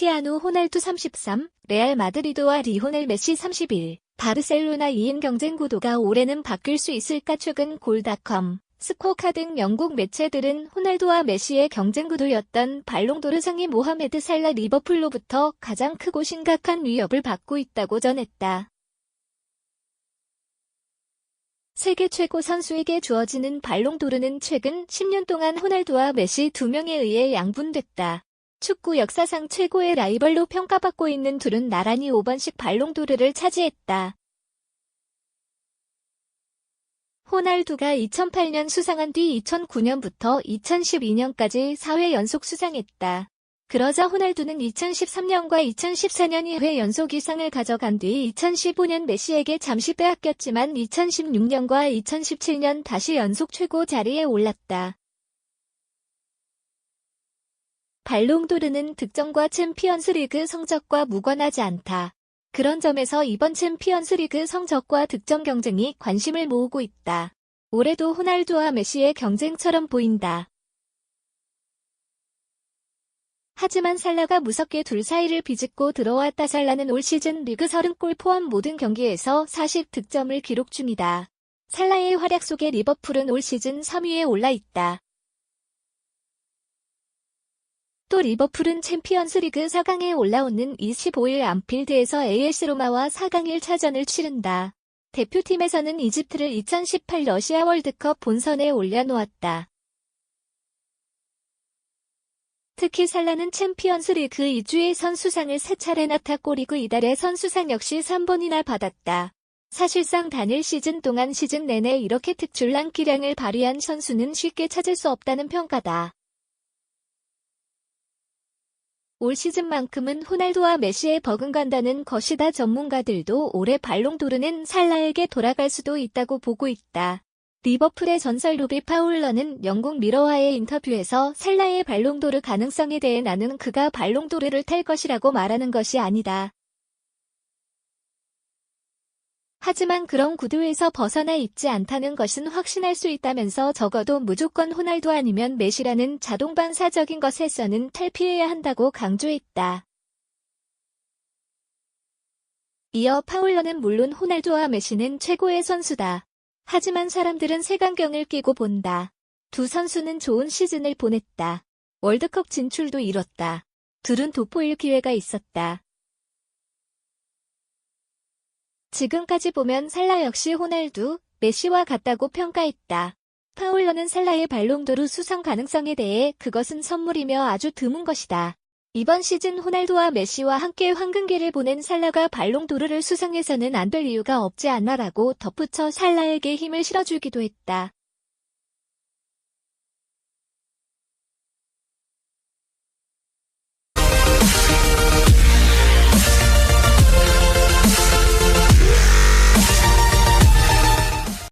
크리스티아누 호날두 33, 레알 마드리드와 리호넬 메시 31, 바르셀로나 2인 경쟁 구도가 올해는 바뀔 수 있을까 최근 골닷컴, 스코카 등 영국 매체들은 호날두와 메시의 경쟁 구도였던 발롱도르 상위 모하메드 살라 리버풀로부터 가장 크고 심각한 위협을 받고 있다고 전했다. 세계 최고 선수에게 주어지는 발롱도르는 최근 10년 동안 호날두와 메시 두 명에 의해 양분됐다. 축구 역사상 최고의 라이벌로 평가받고 있는 둘은 나란히 5번씩 발롱도르를 차지했다. 호날두가 2008년 수상한 뒤 2009년부터 2012년까지 4회 연속 수상했다. 그러자 호날두는 2013년과 2014년 2회 연속 이상을 가져간 뒤 2015년 메시에게 잠시 빼앗겼지만 2016년과 2017년 다시 연속 최고 자리에 올랐다. 발롱도르는 득점과 챔피언스 리그 성적과 무관하지 않다. 그런 점에서 이번 챔피언스 리그 성적과 득점 경쟁이 관심을 모으고 있다. 올해도 호날두와 메시의 경쟁처럼 보인다. 하지만 살라가 무섭게 둘 사이를 비집고 들어왔다 살라는 올 시즌 리그 30골 포함 모든 경기에서 40득점을 기록 중이다. 살라의 활약 속에 리버풀은 올 시즌 3위에 올라 있다. 또 리버풀은 챔피언스 리그 4강에 올라오는 25일 안필드에서 AS 로마와 4강 1차전을 치른다. 대표팀에서는 이집트를 2018 러시아 월드컵 본선에 올려놓았다. 특히 살라는 챔피언스 리그 2주의 선수상을 3차례나 탔고 리그 이달의 선수상 역시 3번이나 받았다. 사실상 단일 시즌 동안 시즌 내내 이렇게 특출난 기량을 발휘한 선수는 쉽게 찾을 수 없다는 평가다. 올 시즌만큼은 호날두와 메시에 버금간다는 것이다 전문가들도 올해 발롱도르는 살라에게 돌아갈 수도 있다고 보고 있다. 리버풀의 전설 루비 파울러는 영국 미러와의 인터뷰에서 살라의 발롱도르 가능성에 대해 나는 그가 발롱도르를 탈 것이라고 말하는 것이 아니다. 하지만 그런 구도에서 벗어나 있지 않다는 것은 확신할 수 있다면서 적어도 무조건 호날두 아니면 메시라는 자동 반사적인 것에서는 탈피해야 한다고 강조했다. 이어 파울러는 물론 호날두와 메시는 최고의 선수다. 하지만 사람들은 색안경을 끼고 본다. 두 선수는 좋은 시즌을 보냈다. 월드컵 진출도 이뤘다. 둘은 돋보일 기회가 있었다. 지금까지 보면 살라 역시 호날두, 메시와 같다고 평가했다. 파울러는 살라의 발롱도르 수상 가능성에 대해 그것은 선물이며 아주 드문 것이다. 이번 시즌 호날두와 메시와 함께 황금기를 보낸 살라가 발롱도르를 수상해서는 안 될 이유가 없지 않나라고 덧붙여 살라에게 힘을 실어주기도 했다.